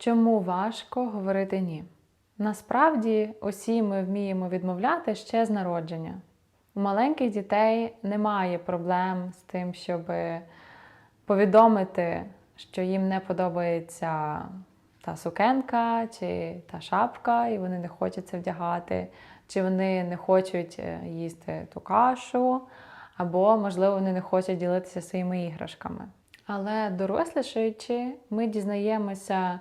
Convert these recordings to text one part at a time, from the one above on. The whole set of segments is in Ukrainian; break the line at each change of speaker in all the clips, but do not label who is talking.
Чому важко говорити ні? Насправді, усі ми вміємо відмовляти ще з народження. У маленьких дітей немає проблем з тим, щоб повідомити, що їм не подобається та сукенка чи та шапка, і вони не хочуть це вдягати, чи вони не хочуть е, їсти ту кашу, або, можливо, вони не хочуть ділитися своїми іграшками. Але дорослішаючи, ми дізнаємося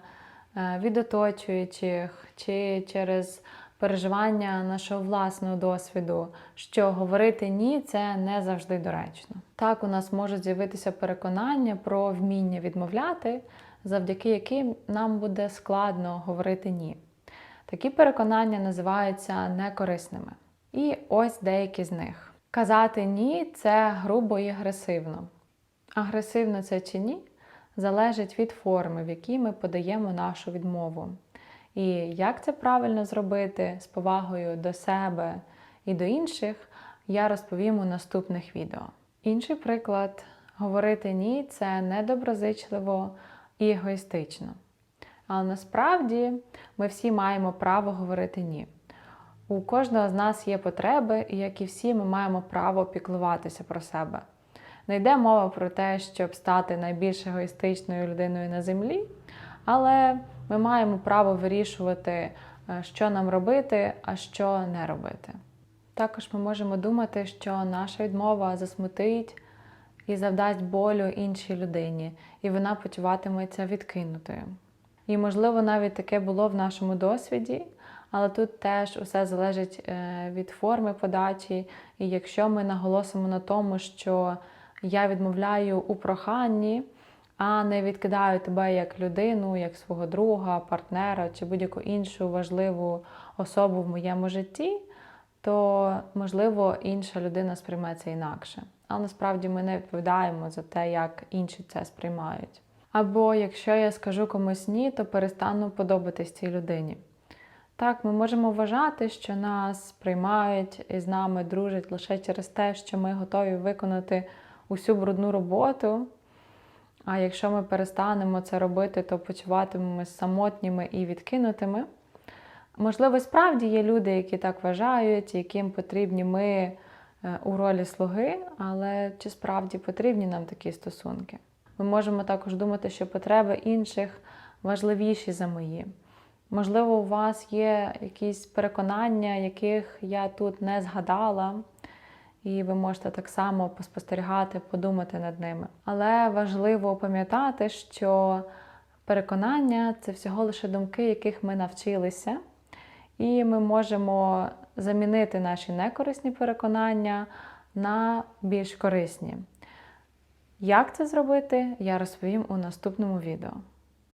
від оточуючих чи через переживання нашого власного досвіду, що говорити ні це не завжди доречно. Так, у нас можуть з'явитися переконання про вміння відмовляти, завдяки яким нам буде складно говорити ні. Такі переконання називаються некорисними. І ось деякі з них. Казати ні це грубо і агресивно. Агресивно це чи ні, залежить від форми, в якій ми подаємо нашу відмову. І як це правильно зробити з повагою до себе і до інших, я розповім у наступних відео. Інший приклад: говорити ні це недоброзичливо і егоїстично. Але насправді ми всі маємо право говорити ні. У кожного з нас є потреби, і як і всі, ми маємо право піклуватися про себе. Не йде мова про те, щоб стати найбільш егоїстичною людиною на землі, але ми маємо право вирішувати, е, що нам робити, а що не робити. Також ми можемо думати, що наша відмова засмутить і завдасть болю іншій людині, і вона почуватиметься відкинутою. І, можливо, навіть таке було в нашому досвіді, але тут теж усе залежить е, від форми подачі. І якщо ми наголосимо на тому, що я відмовляю у проханні, а не відкидаю тебе як людину, як свого друга, партнера чи будь-яку іншу важливу особу в моєму житті, то можливо інша людина сприйме це інакше. Але насправді ми не відповідаємо за те, як інші це сприймають. Або якщо я скажу комусь ні, то перестану подобатись цій людині. Так, ми можемо вважати, що нас приймають і з нами дружать лише через те, що ми готові виконати усю брудну роботу. А якщо ми перестанемо це робити, то почуватимемось самотніми і відкинутими. Можливо, справді є люди, які так вважають, яким потрібні ми е, у ролі слуги, але чи справді потрібні нам такі стосунки? Ми можемо також думати, що потреби інших важливіші за мої. Можливо, у вас є якісь переконання, яких я тут не згадала, і ви можете так само поспостерігати, подумати над ними. Але важливо пам'ятати, що переконання це всього лише думки, яких ми навчилися, і ми можемо замінити наші некорисні переконання на більш корисні. Як це зробити, я розповім у наступному відео.